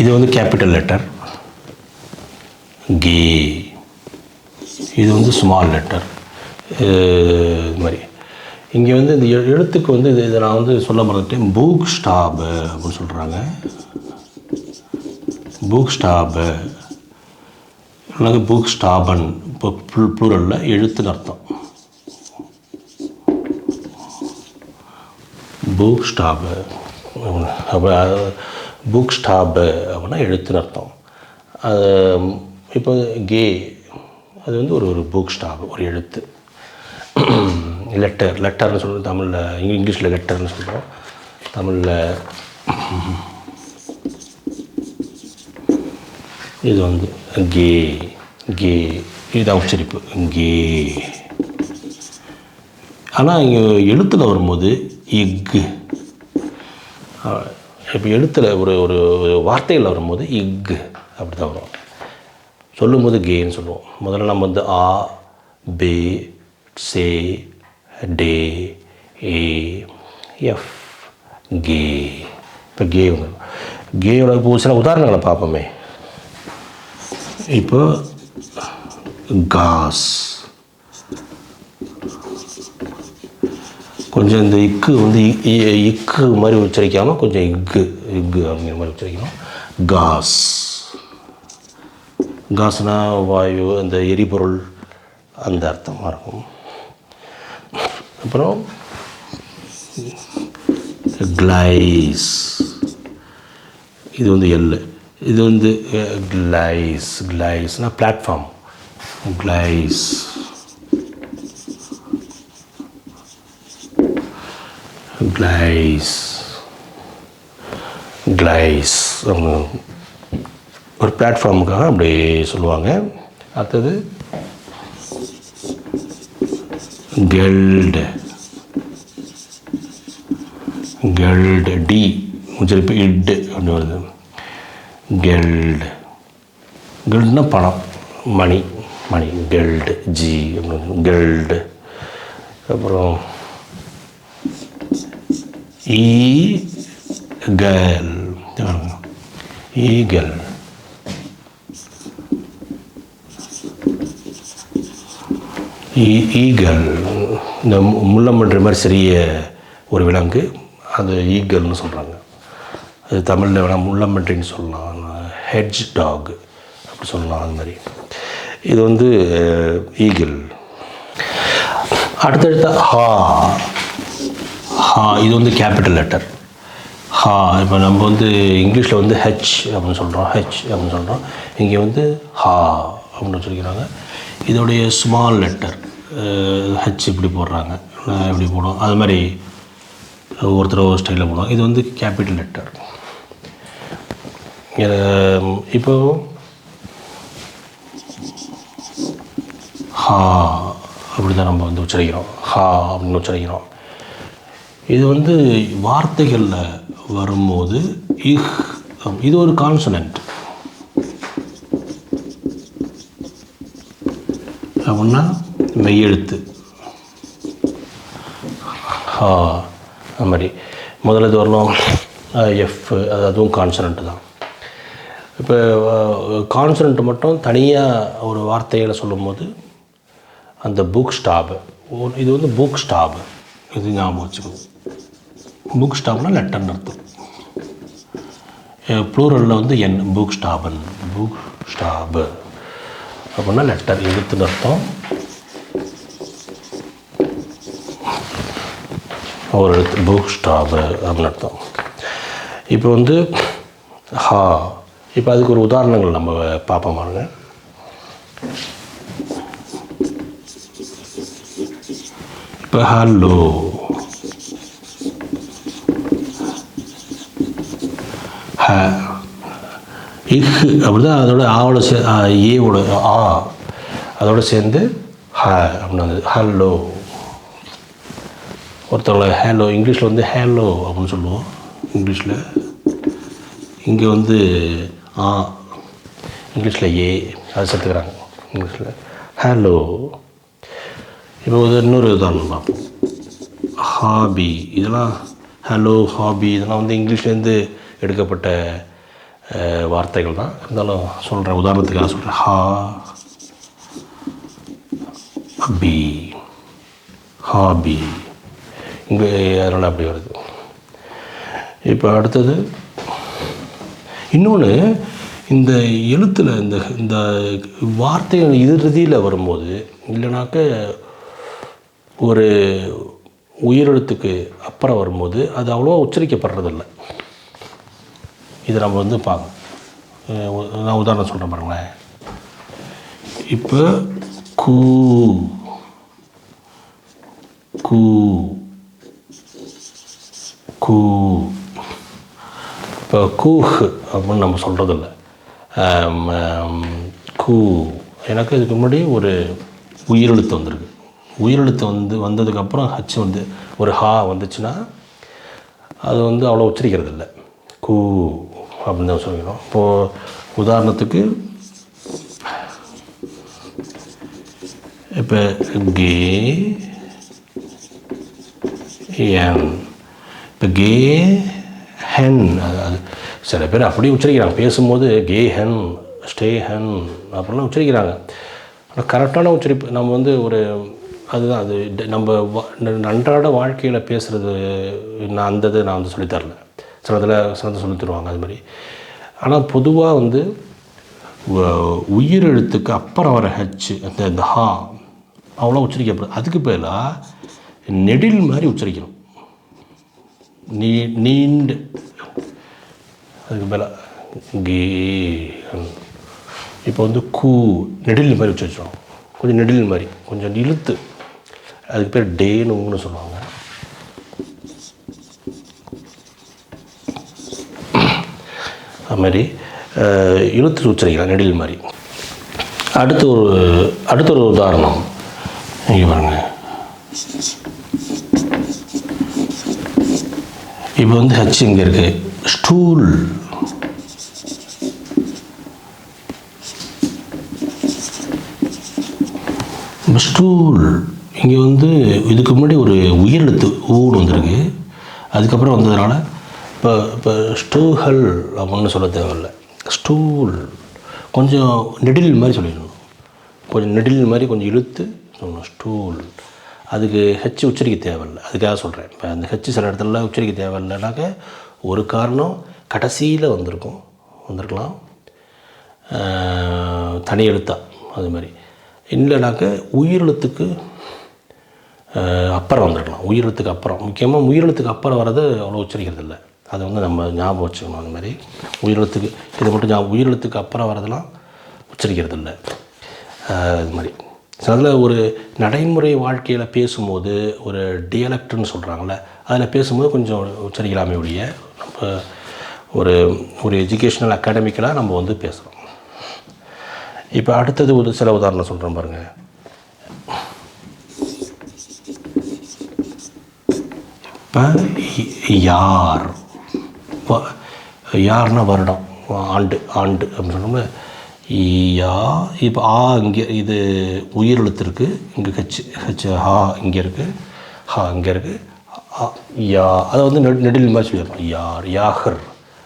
இது வந்து capital letter. K. இது வந்து ஸ்மால் லெட்டர். இது மாதிரி. இங்கே வந்து இந்த எழுத்துக்கு வந்து இது இதை நான் வந்து சொல்ல மறந்துட்டேன். பூக் ஸ்டாப் அப்படின்னு சொல்கிறாங்க பூக் ஸ்டாபு அல்லது பூக் ஸ்டாபன் இப்போ ப்ளூரலில் எழுத்துன்னு அர்த்தம். பூக் ஸ்டாபு அப்போ புக் ஸ்டாப் அப்படின்னா எழுத்துன்னு அர்த்தம். அது இப்போ கே அது வந்து ஒரு ஒரு புக் ஸ்டாப் ஒரு எழுத்து. லெட்டர் லெட்டர்னு சொல்கிறோம் தமிழில் இங்கிலீஷில் லெட்டர்னு சொல்கிறோம் தமிழில் இது வந்து கே கே இதுதான் உச்சரிப்பு கே ஆனால் இங்கே எழுத்தில் வரும்போது இக்கு இப்போ எழுத்தில் ஒரு ஒரு வார்த்தைகள் வார்த்தையில் வரும்போது இக்கு அப்படி தான் வரும். சொல்லும்போது கேன்னு சொல்லுவோம். முதல்ல நம்ம வந்து ஆ பே சே டே ஏ எஃப் கே. இப்போ கே வந்து கேயோட இப்போ சில உதாரணங்களை பார்ப்போமே. இப்போ காஸ். கொஞ்சம் இந்த இக்கு வந்து இக்கு மாதிரி உச்சரிக்காமல் கொஞ்சம் இக்கு இக்கு அப்படிங்கிற மாதிரி உச்சரிக்கணும். காஸ். காஸ்னா வாயு அந்த எரிபொருள் அந்த அர்த்தமாக இருக்கும். அப்புறம் கிளைஸ். இது வந்து எல் இது வந்து கிளைஸ். கிளைஸ்னால் பிளாட்ஃபார்ம். கிளைஸ். கிளைஸ் கிளைஸ் ஒரு பிளாட்ஃபார்முக்காக அப்படி சொல்லுவாங்க. அடுத்தது கெல்டு கெல்டு டி உச்சரிப்பு இட்டு அப்படின்னு வருது. கெல்டு கெல்டுனா பணம். மணி மணி கெல்டு ஜி அப்படின்னு கெல்டு அப்புறம் ஈகல் ஈகல் ஈகல் இந்த மு- மாதிரி சிறிய ஒரு விலங்கு. அது ஈகல்னு சொல்கிறாங்க அது தமிழில் வேணால் முள்ளம்பன்றின்னு சொல்லலாம். ஹெட்ஜ் டாக் அப்படி சொல்லலாம் அது மாதிரி. இது வந்து ஈகிள் அடுத்தடுத்த ஹா. ஹா இது வந்து கேபிட்டல் லெட்டர் ஹா இப்போ நம்ம வந்து இங்கிலீஷில் வந்து ஹெச் அப்படின்னு சொல்கிறோம் ஹெச் அப்படின்னு சொல்கிறோம் இங்கே வந்து ஹா அப்படின்னு வச்சுருக்கிறாங்க இதோடைய ஸ்மால் லெட்டர் ஹெச் இப்படி போடுறாங்க. இப்படி போடுவோம் அது மாதிரி ஒருத்தர் ஒரு ஸ்டைலில் போடுவோம் இது வந்து கேபிட்டல் லெட்டர் இப்போ ஹா அப்படி தான் நம்ம வந்து உச்சரிக்கிறோம். ஹா அப்படின்னு உச்சரிக்கிறோம். இது வந்து வார்த்தைகளில் வரும்போது இஹ் இது ஒரு கான்சனன்ட் அப்படின்னா மெய்யெழுத்து. ஹா அந்த மாதிரி. முதல்ல இது வரணும். எஃப் அது அதுவும் கான்சனன்ட் தான். இப்போ கான்சனன்ட் மட்டும் தனியாக ஒரு வார்த்தைகளை சொல்லும்போது அந்த புக் ஸ்டாப் இது வந்து புக் ஸ்டாப் இது ஞாபகம் வச்சுக்கணும் புக் ஸ்டாப்னா லெட்டர்னு அர்த்தம். ப்ளூரலில் வந்து என் புக் ஸ்டாபன் புக் ஸ்டாப் அப்படின்னா லெட்டர் எழுத்துன்னு அர்த்தம். ஒரு எழுத்து புக் ஸ்டாபு அப்படின்னு அர்த்தம். இப்போ வந்து ஹா இப்போ அதுக்கு ஒரு உதாரணங்கள் நம்ம பார்ப்போம் பாருங்க. இப்போ ஹலோ ஹ இஹ் அப்படிதான் அதோட ஆவோட சே ஆ, ஏவோட ஆ அதோட சேர்ந்து ஹ அப்படின்னு வந்தது. ஹலோ ஒருத்தவங்கள ஹேலோ இங்கிலீஷில் வந்து ஹேலோ அப்படின்னு சொல்லுவோம். இங்கிலீஷில். இங்கே வந்து ஆ இங்கிலீஷில் ஏ அது சேர்த்துக்கிறாங்க. இங்கிலீஷில். ஹலோ இப்போ இது இன்னொரு உதாரணம் பார்ப்போம். ஹாபி இதெல்லாம் ஹலோ ஹாபி இதெல்லாம் வந்து இங்கிலீஷ்லேருந்து எடுக்கப்பட்ட வார்த்தைகள் தான். இருந்தாலும் சொல்கிறேன் உதாரணத்துக்காக சொல்கிறேன் ஹா பி ஹாபி இங்கே அதனால் அப்படி வருது. இப்போ அடுத்தது இன்னொன்று இந்த எழுத்தில் இந்த இந்த வார்த்தைகள் இறுதியில் வரும்போது இல்லைனாக்க ஒரு உயிரெழுத்துக்கு அப்புறம் வரும்போது அது அவ்வளோவா உச்சரிக்கப்படுறதில்ல. இதை நம்ம வந்து பார்க்கணும் நான் உதாரணம் சொல்கிறேன் பாருங்களேன். இப்போ கூ கூ கூ. இப்போ கூஹ் அப்படின்னு நம்ம சொல்கிறதில்ல கூ. எனக்கு இதுக்கு முன்னாடி ஒரு உயிரெழுத்து வந்திருக்கு. உயிரெழுத்து வந்து வந்ததுக்கப்புறம் ஹச் வந்து ஒரு ஹா வந்துச்சுன்னா அது வந்து அவ்வளோ உச்சரிக்கிறது இல்லை கூ அப்படின்னு தான் சொல்லிக்கிறோம். இப்போது உதாரணத்துக்கு இப்போ கே என் இப்போ கே ஹென் அது அது சில பேர் அப்படியே உச்சரிக்கிறாங்க. பேசும்போது கே ஹென் ஸ்டே ஹென் அப்படிலாம் உச்சரிக்கிறாங்க. ஆனால் கரெக்டான உச்சரிப்பு நம்ம வந்து ஒரு அதுதான் அது நம்ம அன்றாட வாழ்க்கையில் பேசுகிறது நான் அந்த இதை நான் வந்து சொல்லித் தரல. சிலதில் சிலதை சொல்லி தருவாங்க அது மாதிரி. ஆனால் பொதுவாக வந்து உயிர் எழுத்துக்கு அப்புறம் வர ஹச்சு அந்த இந்த ஹா அவ்வளோ உச்சரிக்கப்படுது. அதுக்கு பதிலாக நெடில் மாதிரி உச்சரிக்கணும். நீ நீண்டு. அதுக்கு பதிலாக கே இப்போ வந்து கூ நெடில் மாதிரி உச்சரிச்சிடும் கொஞ்சம் நெடில் மாதிரி கொஞ்சம் இழுத்து. அதுக்கு பேர் டேனுங்கன்னு சொல்லுவாங்க. அதுமாதிரி இழுத்து உச்சரிக்கலாம் நெடில் மாதிரி. அடுத்து ஒரு அடுத்த ஒரு உதாரணம். இங்கே பாருங்க. இப்போ வந்து ஹச் இங்கே இருக்கு. ஸ்டூல். ஸ்டூல். இங்கே வந்து இதுக்கு முன்னாடி ஒரு உயிரெழுத்து ஊன்னு வந்திருக்கு. அதுக்கப்புறம் வந்ததுனால இப்போ இப்போ ஸ்டூஹல் அப்படின்னு சொல்ல தேவையில்ல. ஸ்டூல். கொஞ்சம் நெடில் மாதிரி சொல்லிடணும். கொஞ்சம் நெடில் மாதிரி கொஞ்சம் இழுத்து சொல்லணும் ஸ்டூல். அதுக்கு ஹெச் உச்சரிக்க தேவையில்லை. அதுக்காக சொல்கிறேன் இப்போ அந்த ஹெச் சில இடத்துல உச்சரிக்க தேவையில்லைனாக்க ஒரு காரணம் கடைசியில் வந்திருக்கும். வந்திருக்கலாம். தனி எழுத்தா அது மாதிரி. இல்லைனாக்க உயிரெழுத்துக்கு அப்புறம் வந்திருக்கலாம். உயிரிழத்துக்கு அப்புறம். முக்கியமாக உயிரெழுத்துக்கு அப்புறம் வர்றது அவ்வளோ உச்சரிக்கிறது இல்லை. அதை வந்து நம்ம ஞாபகம் வச்சுக்கணும் அந்த மாதிரி. உயிரிழத்துக்கு இது மட்டும் ஞாபகம் உயிரெழுத்துக்கு அப்புறம் வரதெல்லாம் உச்சரிக்கிறது இல்லை. இது மாதிரி. சிலதில் ஒரு நடைமுறை வாழ்க்கையில் பேசும்போது ஒரு டியலக்ட்னு சொல்கிறாங்கள அதில் பேசும்போது கொஞ்சம் உச்சரிக்கலாமே ஒழிய நம்ம ஒரு ஒரு எஜுகேஷ்னல் அகாடமிக்கலாக நம்ம வந்து பேசுகிறோம் இப்போ அடுத்தது ஒரு சில உதாரணம் சொல்கிறேன் பாருங்கள் இப்போ யார்? யார்னா வருடம். ஆண்டு ஆண்டு அப்படின்னு சொன்னோம்ல யா இப்போ ஆ இங்கே இது உயிர் இருக்குது இங்கே ஹச் ஹச் ஹா இங்கே இருக்குது ஹா இங்கே இருக்குது யா அதை வந்து நெ நெடில் மாதிரி சொல்லியிருக்கோம் யார் யாகர்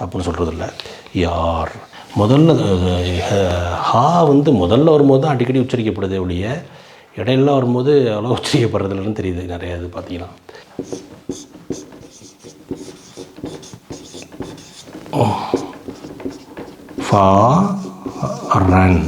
அப்படின்னு சொல்கிறது இல்லை யார். முதல்ல ஹா வந்து முதல்ல வரும்போது தான் அடிக்கடி உச்சரிக்கப்படுதே ஒழிய இடையில வரும்போது அவ்வளோ உச்சரிக்கப்படுறதுலன்னு தெரியுது. நிறையா இது பார்த்தீங்கன்னா. ரன்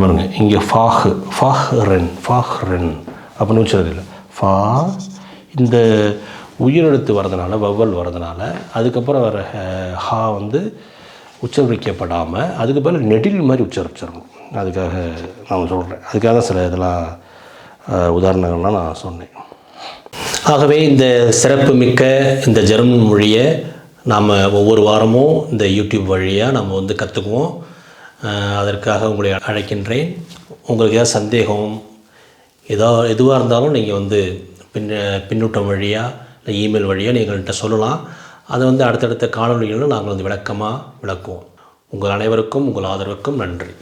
பாருங்க இங்கே ஃபாஹ் ஃபாஹ் ரன் ஃபாஹ் ரன் அப்படின்னு உச்சரிக்கிறது இல்லை. ஃபா இந்த உயிரெழுத்து வரதுனால வவ்வல் வரதுனால அதுக்கப்புறம் வர ஹா வந்து உச்சரிக்கப்படாமல் அதுக்கு பதில் நெடில் மாதிரி உச்சரிச்சிடணும். அதுக்காக நான் சொல்கிறேன் அதுக்காக தான் சில இதெல்லாம் உதாரணங்கள்லாம் நான் சொன்னேன். ஆகவே இந்த சிறப்பு மிக்க இந்த ஜெர்மன் மொழியை நாம் ஒவ்வொரு வாரமும் இந்த யூடியூப் வழியாக நம்ம வந்து கற்றுக்குவோம் அதற்காக உங்களை அழைக்கின்றேன். உங்களுக்கு ஏதாவது சந்தேகம் ஏதோ எதுவாக இருந்தாலும் நீங்கள் வந்து பின் பின்னூட்டம் வழியாக இல்லை இமெயில் வழியாக எங்கள்கிட்ட சொல்லலாம். அதை வந்து அடுத்தடுத்த காணொளிகளில் நாங்கள் வந்து விளக்கமாக விளக்குவோம். உங்கள் அனைவருக்கும் உங்கள் ஆதரவுக்கும் நன்றி.